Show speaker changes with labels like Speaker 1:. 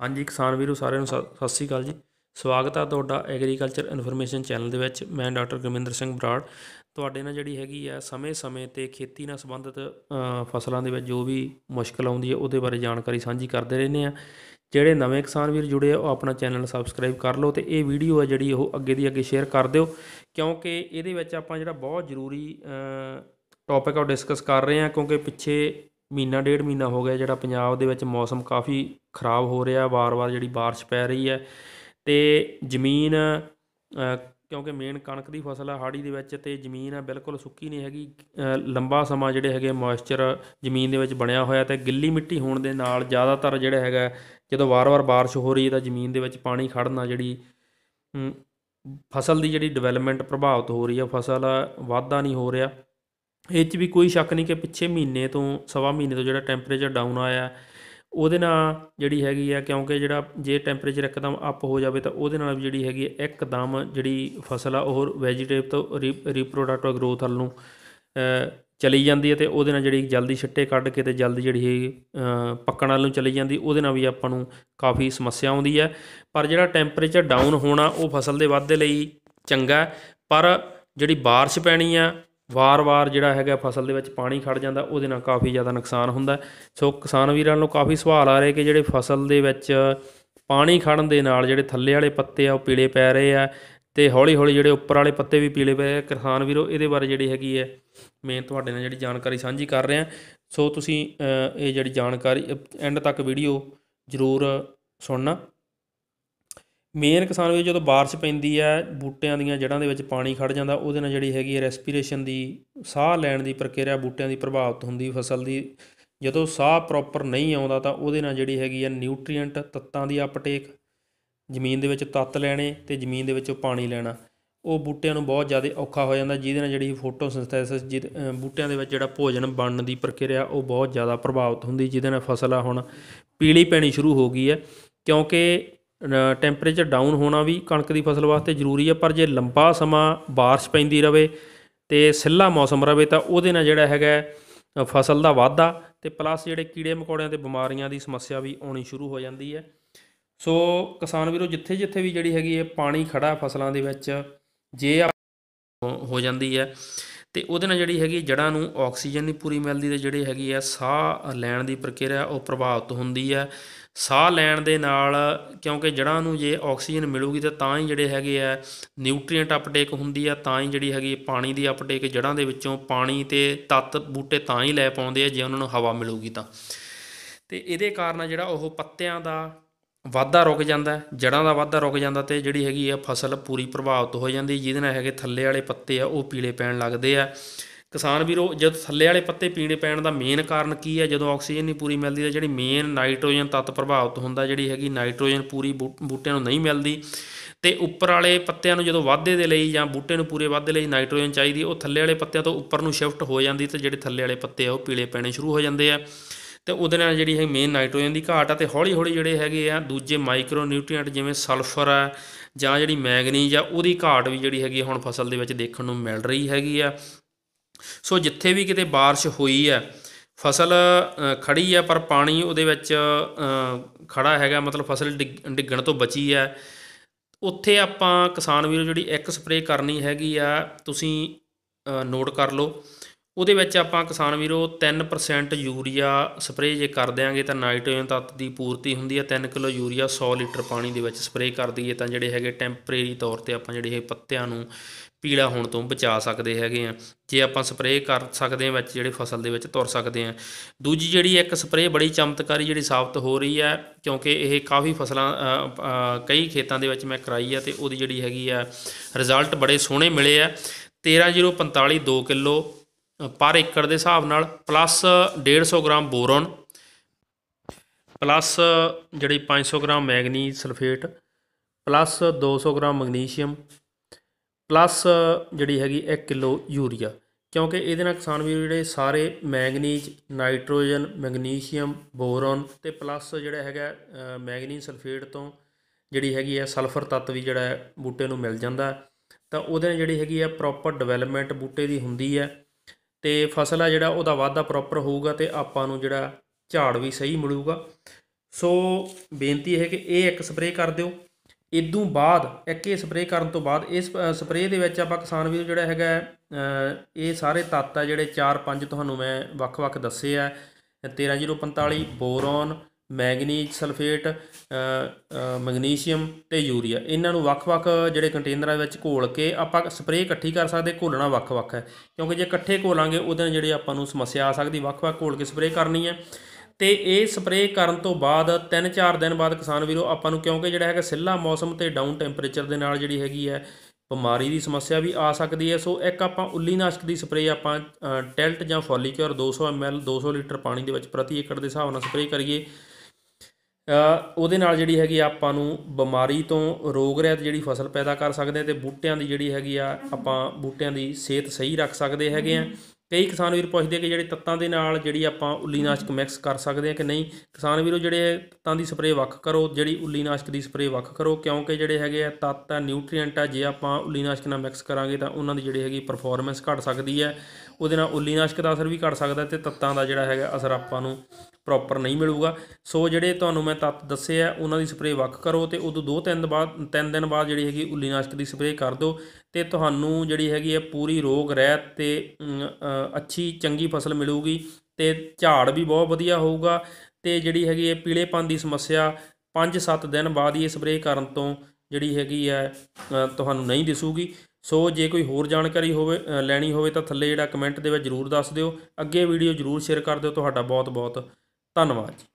Speaker 1: ਹਾਂਜੀ, ਕਿਸਾਨ ਵੀਰੋ, ਸਾਰਿਆਂ ਨੂੰ ਸ- ਸਤਿ ਸ੍ਰੀ ਅਕਾਲ ਜੀ। ਸਵਾਗਤ ਆ ਤੁਹਾਡਾ ਐਗਰੀਕਲਚਰ ਇਨਫੋਰਮੇਸ਼ਨ ਚੈਨਲ ਦੇ ਵਿੱਚ। ਮੈਂ ਡਾਕਟਰ ਗੁਰਮਿੰਦਰ ਸਿੰਘ ਬਰਾੜ। ਤੁਹਾਡੇ ਨਾਲ ਜਿਹੜੀ ਹੈਗੀ ਆ ਸਮੇਂ-ਸਮੇਂ ਤੇ ਖੇਤੀ ਨਾਲ ਸੰਬੰਧਿਤ ਫਸਲਾਂ ਦੇ ਵਿੱਚ ਜੋ ਵੀ ਮੁਸ਼ਕਲ ਆਉਂਦੀ ਹੈ ਉਹਦੇ ਬਾਰੇ ਜਾਣਕਾਰੀ ਸਾਂਝੀ ਕਰਦੇ ਰਹਿੰਦੇ ਆ। ਜਿਹੜੇ ਨਵੇਂ ਕਿਸਾਨ ਵੀਰ ਜੁੜੇ ਆ, ਉਹ ਆਪਣਾ ਚੈਨਲ ਸਬਸਕ੍ਰਾਈਬ ਕਰ ਲਓ ਤੇ ਇਹ ਵੀਡੀਓ ਹੈ ਜਿਹੜੀ ਉਹ ਅੱਗੇ ਦੀ ਅੱਗੇ ਸ਼ੇਅਰ ਕਰ ਦਿਓ। ਕਿਉਂਕਿ ਇਹਦੇ ਵਿੱਚ ਆਪਾਂ ਜਿਹੜਾ ਬਹੁਤ ਜ਼ਰੂਰੀ ਟੌਪਿਕ ਆ ਉਹ ਡਿਸਕਸ ਕਰ ਰਹੇ ਹਾਂ ਕਿਉਂਕਿ ਪਿੱਛੇ ਮਹੀਨਾ, ਡੇਢ ਮਹੀਨਾ ਹੋ ਗਿਆ ਜਿਹੜਾ ਪੰਜਾਬ ਦੇ ਵਿੱਚ ਮੌਸਮ ਕਾਫੀ ਖਰਾਬ ਹੋ ਰਿਹਾ, ਵਾਰ-ਵਾਰ ਜਿਹੜੀ ਬਾਰਿਸ਼ ਪੈ ਰਹੀ ਹੈ ਤੇ ਜ਼ਮੀਨ ਕਿਉਂਕਿ ਮੇਨ ਕਣਕ ਦੀ ਫਸਲ ਆ ਹਾੜੀ ਦੇ ਵਿੱਚ ਤੇ ਜ਼ਮੀਨ ਆ ਬਿਲਕੁਲ ਸੁੱਕੀ ਨਹੀਂ ਹੈਗੀ ਲੰਬਾ ਸਮਾਂ ਜਿਹੜੇ ਹੈਗੇ ਮੋਇਸਚਰ ਜ਼ਮੀਨ ਦੇ ਵਿੱਚ ਬਣਿਆ ਹੋਇਆ ਤੇ ਗਿੱਲੀ ਮਿੱਟੀ ਹੋਣ ਦੇ ਨਾਲ ਜ਼ਿਆਦਾਤਰ ਜਿਹੜਾ ਹੈਗਾ, ਜਦੋਂ ਵਾਰ-ਵਾਰ ਬਾਰਿਸ਼ ਹੋ ਰਹੀ ਹੈ ਤਾਂ ਜ਼ਮੀਨ ਦੇ ਵਿੱਚ ਪਾਣੀ ਖੜਨਾ ਜਿਹੜੀ ਫਸਲ ਦੀ ਜਿਹੜੀ ਡਿਵੈਲਪਮੈਂਟ ਪ੍ਰਭਾਵਿਤ ਹੋ ਰਹੀ ਹੈ, ਫਸਲ ਵਾਧਾ ਨਹੀਂ ਹੋ ਰਿਹਾ। ਇਹ 'ਚ ਵੀ ਕੋਈ ਸ਼ੱਕ ਨਹੀਂ ਕਿ ਪਿੱਛੇ ਮਹੀਨੇ ਤੋਂ ਸਵਾ ਮਹੀਨੇ ਤੋਂ ਜਿਹੜਾ ਟੈਂਪਰੇਚਰ ਡਾਊਨ ਆਇਆ, ਉਹਦੇ ਨਾਲ ਜਿਹੜੀ ਹੈਗੀ ਆ, ਕਿਉਂਕਿ ਜਿਹੜਾ ਜੇ ਟੈਂਪਰੇਚਰ ਇੱਕਦਮ ਅਪ ਹੋ ਜਾਵੇ ਤਾਂ ਉਹਦੇ ਨਾਲ ਵੀ ਜਿਹੜੀ ਹੈਗੀ ਇੱਕਦਮ ਜਿਹੜੀ ਫਸਲ ਆ, ਉਹ ਵੈਜੀਟੇਬਲ ਤੋਂ ਰੀਪਰੋਡਕਟਿਵ ਗਰੋਥ ਵੱਲ ਨੂੰ ਚਲੀ ਜਾਂਦੀ ਹੈ ਤੇ ਉਹਦੇ ਨਾਲ ਜਿਹੜੀ ਜਲਦੀ ਛਿੱਟੇ ਕੱਢ ਕੇ ਤੇ ਜਲਦੀ ਜਿਹੜੀ ਹੈਗੀ ਪੱਕਣ ਵੱਲ ਨੂੰ ਚਲੀ ਜਾਂਦੀ, ਉਹਦੇ ਨਾਲ ਵੀ ਆਪਾਂ ਨੂੰ ਕਾਫੀ ਸਮੱਸਿਆ ਆਉਂਦੀ ਹੈ ਪਰ ਜਿਹੜਾ ਟੈਂਪਰੇਚਰ ਡਾਊਨ ਹੋਣਾ, ਉਹ ਫਸਲ ਦੇ ਵਾਧੇ ਲਈ ਚੰਗਾ, ਪਰ ਜਿਹੜੀ ਬਾਰਿਸ਼ ਪੈਣੀ ਆ ਵਾਰ-ਵਾਰ ਜਿਹੜਾ ਹੈਗਾ ਫਸਲ ਦੇ ਵਿੱਚ ਪਾਣੀ ਖੜ ਜਾਂਦਾ, ਉਹਦੇ ਨਾਲ ਕਾਫੀ ਜ਼ਿਆਦਾ ਨੁਕਸਾਨ ਹੁੰਦਾ ਸੋ ਕਿਸਾਨ ਵੀਰਾਂ ਨੂੰ ਕਾਫੀ ਸਵਾਲ ਆ ਰਹੇ ਕਿ ਜਿਹੜੇ ਫਸਲ ਦੇ ਵਿੱਚ ਪਾਣੀ ਖੜਨ ਦੇ ਨਾਲ ਜਿਹੜੇ ਥੱਲੇ ਵਾਲੇ ਪੱਤੇ ਆ, ਉਹ ਪੀਲੇ ਪੈ ਰਹੇ ਆ ਤੇ ਹੌਲੀ-ਹੌਲੀ ਜਿਹੜੇ ਉੱਪਰ ਵਾਲੇ ਪੱਤੇ ਵੀ ਪੀਲੇ ਪਏ ਆ। ਕਿਸਾਨ ਵੀਰੋ, ਇਹਦੇ ਬਾਰੇ ਜਿਹੜੀ ਹੈਗੀ ਹੈ, ਮੈਂ ਤੁਹਾਡੇ ਨਾਲ ਜਿਹੜੀ ਜਾਣਕਾਰੀ ਸਾਂਝੀ ਕਰ ਰਿਹਾ। ਸੋ ਤੁਸੀਂ ਇਹ ਜਿਹੜੀ ਜਾਣਕਾਰੀ ਐਂਡ ਤੱਕ ਵੀਡੀਓ ਜ਼ਰੂਰ ਸੁਣਨਾ। ਮੇਨ ਕਿਸਾਨ ਵੀ ਜਦੋਂ ਬਾਰਿਸ਼ ਪੈਂਦੀ ਹੈ, ਬੂਟਿਆਂ ਦੀਆਂ ਜੜ੍ਹਾਂ ਦੇ ਵਿੱਚ ਪਾਣੀ ਖੜ ਜਾਂਦਾ, ਉਹਦੇ ਨਾਲ ਜਿਹੜੀ ਹੈਗੀ ਹੈ ਰੈਸਪੀਰੇਸ਼ਨ ਦੀ, ਸਾਹ ਲੈਣ ਦੀ ਪ੍ਰਕਿਰਿਆ ਬੂਟਿਆਂ ਦੀ ਪ੍ਰਭਾਵਿਤ ਹੁੰਦੀ, ਫਸਲ ਦੀ। ਜਦੋਂ ਸਾਹ ਪ੍ਰੋਪਰ ਨਹੀਂ ਆਉਂਦਾ, ਤਾਂ ਉਹਦੇ ਨਾਲ ਜਿਹੜੀ ਹੈਗੀ ਹੈ ਨਿਊਟ੍ਰੀਐਂਟ ਤੱਤਾਂ ਦੀ ਅਪਟੇਕ ਜ਼ਮੀਨ ਦੇ ਵਿੱਚ ਤੱਤ ਲੈਣੇ ਤੇ ਜ਼ਮੀਨ ਦੇ ਵਿੱਚੋਂ ਪਾਣੀ ਲੈਣਾ। ਉਹ ਬੂਟਿਆਂ ਨੂੰ ਬਹੁਤ ਜ਼ਿਆਦਾ ਔਖਾ ਹੋ ਜਾਂਦਾ, ਜਿਹਦੇ ਨਾਲ ਜਿਹੜੀ ਫੋਟੋਸਿੰਥੈਸਿਸ ਜਿਹਦੇ ਬੂਟਿਆਂ ਦੇ ਵਿੱਚ ਜਿਹੜਾ ਭੋਜਨ ਬਣਨ ਦੀ ਪ੍ਰਕਿਰਿਆ, ਉਹ ਬਹੁਤ ਜ਼ਿਆਦਾ ਪ੍ਰਭਾਵਿਤ ਹੁੰਦੀ, ਜਿਹਦੇ ਨਾਲ ਫਸਲ ਆ ਹੁਣ ਪੀਲੀ ਪੈਣੀ ਸ਼ੁਰੂ ਹੋ ਗਈ ਹੈ। ਕਿਉਂਕਿ ਟੈਂਪਰੇਚਰ ਡਾਊਨ ਹੋਣਾ ਵੀ ਕਣਕ ਦੀ ਫਸਲ ਵਾਸਤੇ ਜ਼ਰੂਰੀ ਹੈ ਪਰ ਜੇ ਲੰਬਾ ਸਮਾਂ ਬਾਰਿਸ਼ ਪੈਂਦੀ ਰਵੇ ਤੇ ਸਿੱਲਾ ਮੌਸਮ ਰਵੇ ਤਾਂ ਉਹਦੇ ਨਾਲ ਜਿਹੜਾ ਹੈਗਾ ਫਸਲ ਦਾ ਵਾਧਾ ਤੇ ਪਲੱਸ ਜਿਹੜੇ ਕੀੜੇ ਮਕੌੜਿਆਂ ਤੇ ਬਿਮਾਰੀਆਂ ਦੀ ਸਮੱਸਿਆ ਵੀ ਆਉਣੀ ਸ਼ੁਰੂ ਹੋ ਜਾਂਦੀ ਹੈ। ਸੋ ਕਿਸਾਨ ਵੀਰੋ ਜਿੱਥੇ ਜਿੱਥੇ ਵੀ ਜਿਹੜੀ ਹੈਗੀ ਹੈ ਪਾਣੀ ਖੜਾ ਫਸਲਾਂ ਦੇ ਵਿੱਚ, ਜੇ ਹੋ ਜਾਂਦੀ ਹੈ ਤੇ ਉਹਦੇ ਨਾਲ ਜਿਹੜੀ ਹੈਗੀ ਜੜ੍ਹਾਂ ਨੂੰ ਆਕਸੀਜਨ ਨਹੀਂ ਪੂਰੀ ਮਿਲਦੀ ਤੇ ਜਿਹੜੀ ਹੈਗੀ ਹੈ ਸਾਹ ਲੈਣ ਦੀ ਪ੍ਰਕਿਰਿਆ ਉਹ ਪ੍ਰਭਾਵਿਤ ਹੁੰਦੀ ਹੈ। ਸਾਹ ਲੈਣ ਦੇ ਨਾਲ, ਕਿਉਂਕਿ ਜੜ੍ਹਾਂ ਨੂੰ ਜੇ ਆਕਸੀਜਨ ਮਿਲੂਗੀ ਤਾਂ ਤਾਂ ਹੀ ਜਿਹੜੇ ਹੈਗੇ ਆ ਨਿਊਟ੍ਰੀਐਂਟ ਅਪਟੇਕ ਹੁੰਦੀ ਆ, ਤਾਂ ਹੀ ਜਿਹੜੀ ਹੈਗੀ ਪਾਣੀ ਦੀ ਅਪਟੇਕ ਜੜ੍ਹਾਂ ਦੇ ਵਿੱਚੋਂ ਪਾਣੀ ਤੇ ਤੱਤ ਬੂਟੇ ਤਾਂ ਹੀ ਲੈ ਪਾਉਂਦੇ ਆ ਜੇ ਉਹਨਾਂ ਨੂੰ ਹਵਾ ਮਿਲੂਗੀ ਤਾਂ। ਤੇ ਇਹਦੇ ਕਾਰਨ ਜਿਹੜਾ ਉਹ ਪੱਤਿਆਂ ਦਾ ਵਾਧਾ ਰੁਕ ਜਾਂਦਾ, ਜੜ੍ਹਾਂ ਦਾ ਵਾਧਾ ਰੁਕ ਜਾਂਦਾ ਤੇ ਜਿਹੜੀ ਹੈਗੀ ਆ ਫਸਲ ਪੂਰੀ ਪ੍ਰਭਾਵਿਤ ਹੋ ਜਾਂਦੀ, ਜਿਹਦੇ ਨਾਲ ਹੈਗੇ ਥੱਲੇ ਵਾਲੇ ਪੱਤੇ ਆ ਉਹ ਪੀਲੇ ਪੈਣ ਲੱਗਦੇ ਆ। ਕਿਸਾਨ ਵੀਰੋ, ਜਦ ਥੱਲੇ ਵਾਲੇ ਪੱਤੇ ਪੀਣੇ ਪੈਣ ਦਾ ਮੇਨ ਕਾਰਨ ਕੀ ਹੈ? ਜਦੋਂ ਆਕਸੀਜਨ ਨਹੀਂ ਪੂਰੀ ਮਿਲਦੀ ਤਾਂ ਜਿਹੜੀ ਮੇਨ ਨਾਈਟ੍ਰੋਜਨ ਤੱਤ ਪ੍ਰਭਾਵਿਤ ਹੁੰਦਾ, ਜਿਹੜੀ ਹੈਗੀ ਨਾਈਟ੍ਰੋਜਨ ਪੂਰੀ ਬੂ- ਬੂਟਿਆਂ ਨੂੰ ਨਹੀਂ ਮਿਲਦੀ। ਤੇ ਉੱਪਰ ਵਾਲੇ ਪੱਤਿਆਂ ਨੂੰ ਜਦੋਂ ਵਾਧੇ ਦੇ ਲਈ ਜਾਂ ਬੂਟੇ ਨੂੰ ਪੂਰੇ ਵਾਧੇ ਲਈ ਨਾਈਟ੍ਰੋਜਨ ਚਾਹੀਦੀ, ਉਹ ਥੱਲੇ ਵਾਲੇ ਪੱਤਿਆਂ ਤੋਂ ਉੱਪਰ ਨੂੰ ਸ਼ਿਫਟ ਹੋ ਜਾਂਦੀ ਤੇ ਜਿਹੜੇ ਥੱਲੇ ਵਾਲੇ ਪੱਤੇ ਆ, ਉਹ ਪੀਲੇ ਪੈਣੇ ਸ਼ੁਰੂ ਹੋ ਜਾਂਦੇ ਆ। ਤੇ ਉਹਦੇ ਨਾਲ ਜਿਹੜੀ ਹੈ ਮੇਨ ਨਾਈਟ੍ਰੋਜਨ ਦੀ ਘਾਟ ਆ ਤੇ ਹੌਲੀ ਹੌਲੀ ਜਿਹੜੇ ਹੈਗੇ ਆ, ਦੂਜੇ ਮਾਈਕਰੋ ਨਿਊਟ੍ਰੀਐਂਟ ਜਿਵੇਂ ਸਲਫਰ ਆ ਜਾਂ ਜਿਹੜੀ ਮੈਗਨੀਜ ਆ, ਉਹਦੀ ਘਾਟ ਵੀ ਜਿਹੜੀ ਹੈਗੀ ਹੁਣ ਫਸਲ ਦੇ ਵਿੱਚ ਦੇਖਣ ਨੂੰ ਮਿਲ ਰਹੀ ਹੈਗੀ ਆ। ਸੋ ਜਿੱਥੇ ਵੀ ਕਿਤੇ ਬਾਰਿਸ਼ ਹੋਈ ਹੈ ਫਸਲ ਅ, ਖੜੀ ਹੈ ਪਰ ਪਾਣੀ ਉਹਦੇ ਵਿੱਚ ਅ, ਖੜਾ ਹੈਗਾ ਮਤਲਬ ਫਸਲ ਡਿੱਗ- ਡਿੱਗਣ ਤੋਂ ਬਚੀ ਹੈ। ਉੱਥੇ ਆਪਾਂ ਕਿਸਾਨ ਵੀਰੋ ਜਿਹੜੀ ਇੱਕ ਸਪਰੇਅ ਕਰਨੀ ਹੈਗੀ ਆ ਤੁਸੀਂ ਨੋਟ ਕਰ ਲਓ। ਉਹਦੇ ਵਿੱਚ ਆਪਾਂ ਕਿਸਾਨ ਵੀਰੋ 3% ਯੂਰੀਆ ਸਪਰੇਅ ਜੇ ਕਰ ਦਿਆਂਗੇ ਤਾਂ ਨਾਈਟ੍ਰੋਜਨ ਤੱਤ ਦੀ ਪੂਰਤੀ ਹੁੰਦੀ ਹੈ 3 ਕਿਲੋ ਯੂਰੀਆ 100 ਲੀਟਰ ਪਾਣੀ ਦੇ ਵਿੱਚ ਸਪਰੇਅ ਕਰ ਦਈਏ ਤਾਂ ਜਿਹੜੇ ਹੈਗੇ ਟੈਂਪਰੇਰੀ ਤੌਰ ਤੇ ਆਪਾਂ ਜਿਹੜੇ ਇਹ ਪੱਤਿਆਂ ਨੂੰ ਪੀਲਾ ਹੋਣ ਤੋਂ ਬਚਾ ਸਕਦੇ ਹੈਗੇ ਆ। ਜੇ ਆਪਾਂ ਸਪਰੇਅ ਕਰ ਸਕਦੇ ਹਾਂ ਵਿੱਚ ਜਿਹੜੇ ਫਸਲ ਦੇ ਵਿੱਚ ਤੁਰ ਸਕਦੇ ਆ। ਦੂਜੀ ਜਿਹੜੀ ਇੱਕ ਸਪਰੇਅ ਬੜੀ ਚਮਤਕਾਰੀ ਜਿਹੜੀ ਸਾਬਤ ਹੋ ਰਹੀ ਹੈ ਕਿਉਂਕਿ ਇਹ ਕਾਫੀ ਫਸਲਾਂ ਕਈ ਖੇਤਾਂ ਦੇ ਵਿੱਚ ਮੈਂ ਕਰਾਈ ਆ ਤੇ ਉਹਦੀ ਜਿਹੜੀ ਹੈਗੀ ਆ ਰਿਜ਼ਲਟ ਬੜੇ ਸੋਹਣੇ ਮਿਲੇ ਆ। 13045 2 ਕਿਲੋ ਪਰ ਏਕੜ ਦੇ ਹਿਸਾਬ ਨਾਲ ਪਲੱਸ 150 ਗ੍ਰਾਮ ਬੋਰੋਨ ਪਲੱਸ ਜਿਹੜੀ 500 gram manganese sulphate plus 200 gram magnesium plus ਜਿਹੜੀ ਹੈਗੀ 1 ਕਿਲੋ ਯੂਰੀਆ। ਕਿਉਂਕਿ ਇਹਦੇ ਨਾਲ ਕਿਸਾਨ ਵੀਰ ਜਿਹੜੇ ਸਾਰੇ ਮੈਗਨੀਜ਼ ਨਾਈਟ੍ਰੋਜਨ ਮੈਗਨੀਸ਼ੀਅਮ ਬੋਰੋਨ ਤੇ ਪਲੱਸ ਜਿਹੜਾ ਹੈਗਾ ਅ, ਮੈਗਨੀਜ਼ ਸਲਫੇਟ ਤੋਂ ਜਿਹੜੀ ਹੈਗੀ ਹੈ ਸਲਫਰ ਤੱਤ ਵੀ ਜਿਹੜਾ ਬੂਟੇ ਨੂੰ ਮਿਲ ਜਾਂਦਾ। ਤਾਂ ਉਹਦੇ ਨਾਲ ਜਿਹੜੀ ਹੈਗੀ ਹੈ ਪ੍ਰੋਪਰ ਡਿਵੈਲਪਮੈਂਟ ਬੂਟੇ ਦੀ ਹੁੰਦੀ ਹੈ। ਤੇ ਫਸਲ ਆ ਜਿਹੜਾ ਉਹਦਾ ਵਾਧਾ ਪ੍ਰੋਪਰ ਹੋਊਗਾ ਤੇ ਆਪਾਂ ਨੂੰ ਜਿਹੜਾ ਝਾੜ ਵੀ ਸਹੀ ਮਿਲੂਗਾ। ਸੋ ਬੇਨਤੀ ਹੈ ਕਿ ਇਹ ਇੱਕ ਸਪਰੇਅ ਕਰ ਦਿਓ। ਇਦੋਂ ਬਾਅਦ, ਇੱਕ ਇਹ ਸਪਰੇਅ ਕਰਨ ਤੋਂ ਬਾਅਦ ਇਸ ਸਪਰੇਅ ਦੇ ਵਿੱਚ ਆਪਾਂ ਕਿਸਾਨ ਵੀਰ ਜਿਹੜਾ ਹੈਗਾ ਇਹ ਸਾਰੇ ਤੱਤ ਆ ਜਿਹੜੇ 4-5 ਤੁਹਾਨੂੰ ਮੈਂ ਵੱਖ-ਵੱਖ ਦੱਸੇ ਆ। 13045 ਬੋਰੋਨ ਮੈਗਨੀਜ਼, ਸਲਫੇਟ ਮੈਗਨੀਸ਼ੀਅਮ ਤੇ ਯੂਰੀਆ। ਇਹਨਾਂ ਨੂੰ ਵੱਖ-ਵੱਖ ਜਿਹੜੇ ਕੰਟੇਨਰਾਂ ਵਿੱਚ ਘੋਲ ਕੇ ਆਪਾਂ ਸਪਰੇਅ ਇਕੱਠੀ ਕਰ ਸਕਦੇ, ਘੋਲਣਾ ਵੱਖ-ਵੱਖ ਹੈ। ਕਿਉਂਕਿ ਜੇ ਇਕੱਠੇ ਘੋਲਾਂਗੇ, ਉਹਦੇ ਨਾਲ ਜਿਹੜੀ ਆਪਾਂ ਨੂੰ ਸਮੱਸਿਆ ਆ ਸਕਦੀ, ਵੱਖ-ਵੱਖ ਘੋਲ ਕੇ ਸਪਰੇਅ ਕਰਨੀ ਹੈ। ਤੇ ਇਹ ਸਪਰੇਅ ਕਰਨ ਤੋਂ ਬਾਅਦ 3-4 ਦਿਨ ਬਾਅਦ ਕਿਸਾਨ ਵੀਰੋ, ਆਪਾਂ ਨੂੰ ਕਿਉਂਕਿ ਜਿਹੜਾ ਹੈਗਾ ਸਿੱਲਾ ਮੌਸਮ ਤੇ ਡਾਊਨ ਟੈਂਪਰੇਚਰ ਦੇ ਨਾਲ ਜਿਹੜੀ ਹੈਗੀ ਹੈ, ਬਿਮਾਰੀ ਦੀ ਸਮੱਸਿਆ ਵੀ ਆ ਸਕਦੀ ਹੈ। ਸੋ ਇੱਕ ਆਪਾਂ ਉੱਲੀ ਨਾਸ਼ਕ ਦੀ ਸਪਰੇਅ ਆਪਾਂ ਟੈਲਟ ਜਾਂ ਫੋਲੀਕਿਓਰ 200 ml 200 ਲੀਟਰ ਪਾਣੀ ਦੇ ਵਿੱਚ ਪ੍ਰਤੀ ਏਕੜ ਦੇ ਹਿਸਾਬ ਨਾਲ ਸਪਰੇਅ ਕਰੀਏ। ਉਹਦੇ ਨਾਲ ਜਿਹੜੀ ਹੈਗੀ ਆ ਆਪਾਂ ਨੂੰ ਬਿਮਾਰੀ ਤੋਂ ਰੋਗ ਰਹਿਤ ਜਿਹੜੀ ਫਸਲ ਪੈਦਾ ਕਰ ਸਕਦੇ ਹਾਂ ਤੇ ਬੂਟਿਆਂ ਦੀ ਜਿਹੜੀ ਹੈਗੀ ਆ ਆਪਾਂ ਬੂਟਿਆਂ ਦੀ ਸਿਹਤ ਸਹੀ ਰੱਖ ਸਕਦੇ ਹੈਗੇ ਆ। ਕਈ ਕਿਸਾਨ ਵੀਰ ਪੁੱਛਦੇ ਕਿ ਜਿਹੜੇ ਤੱਤਾਂ ਦੇ ਨਾਲ ਜਿਹੜੀ ਆਪਾਂ ਉੱਲੀਨਾਸ਼ਕ ਮਿਕਸ ਕਰ ਸਕਦੇ ਆ ਕਿ ਨਹੀਂ? ਕਿਸਾਨ ਵੀਰੋ, ਜਿਹੜੇ ਤੱਤਾਂ ਦੀ ਸਪਰੇਅ ਵੱਖ ਕਰੋ, ਜਿਹੜੀ ਉੱਲੀਨਾਸ਼ਕ ਦੀ ਸਪਰੇਅ ਵੱਖ ਕਰੋ, ਕਿਉਂਕਿ ਜਿਹੜੇ ਹੈਗੇ ਆ ਤੱਤ ਆ, ਨਿਊਟ੍ਰੀਐਂਟ ਆ, ਜੇ ਆਪਾਂ ਉੱਲੀਨਾਸ਼ਕ ਨਾਲ ਮਿਕਸ ਕਰਾਂਗੇ ਤਾਂ ਉਹਨਾਂ ਦੀ ਜਿਹੜੀ ਹੈਗੀ ਪਰਫਾਰਮੈਂਸ ਘਟ ਸਕਦੀ ਹੈ ਉਹਦੇ ਨਾਲ ਉੱਲੀਨਾਸ਼ਕ ਦਾ ਅਸਰ ਵੀ ਘਟ ਸਕਦਾ ਤੇ ਤੱਤਾਂ ਦਾ ਜਿਹੜਾ ਹੈਗਾ ਅਸਰ ਆਪਾਂ ਨੂੰ ਪ੍ਰੋਪਰ ਨਹੀਂ ਮਿਲੂਗਾ। ਸੋ ਜਿਹੜੇ ਤੁਹਾਨੂੰ ਮੈਂ ਤੱਤ ਦੱਸੇ ਆ, ਉਹਨਾਂ ਦੀ ਸਪਰੇਅ ਵੱਖ ਕਰੋ ਤੇ ਉਦੋਂ ਦੋ ਤਿੰਨ ਬਾਅਦ, ਤਿੰਨ ਦਿਨ ਬਾਅਦ ਜਿਹੜੀ ਹੈਗੀ ਉੱਲੀਨਾਸ਼ਕ ਦੀ ਸਪਰੇਅ ਕਰ ਦਿਓ ਤੇ ਤੁਹਾਨੂੰ ਜਿਹੜੀ ਹੈਗੀ ਹੈ ਪੂਰੀ ਰੋਗ, ਰਹਿਤ ਤੇ ਅੱਛੀ ਚੰਗੀ ਫਸਲ ਮਿਲੂਗੀ ਤੇ ਝਾੜ ਵੀ ਬਹੁਤ ਵਧੀਆ ਹੋਊਗਾ ਤੇ ਜਿਹੜੀ ਹੈਗੀ ਹੈ ਪੀਲੇਪਨ ਦੀ ਸਮੱਸਿਆ 5-7 ਦਿਨ ਬਾਅਦ ਹੀ ਇਹ ਸਪਰੇਅ ਕਰਨ ਤੋਂ ਜਿਹੜੀ ਹੈਗੀ ਹੈ ਤੁਹਾਨੂੰ ਨਹੀਂ ਦਿਸੂਗੀ। ਸੋ ਜੇ ਕੋਈ ਹੋਰ ਜਾਣਕਾਰੀ ਹੋਵੇ ਲੈਣੀ ਹੋਵੇ ਤਾਂ ਥੱਲੇ ਜਿਹੜਾ ਕਮੈਂਟ ਦੇ ਵਿੱਚ ਜਰੂਰ ਦੱਸ ਦਿਓ। ਅੱਗੇ ਵੀਡੀਓ ਜਰੂਰ ਸ਼ੇਅਰ ਕਰ ਦਿਓ। ਤੁਹਾਡਾ ਬਹੁਤ ਬਹੁਤ ਧੰਨਵਾਦ ਜੀ।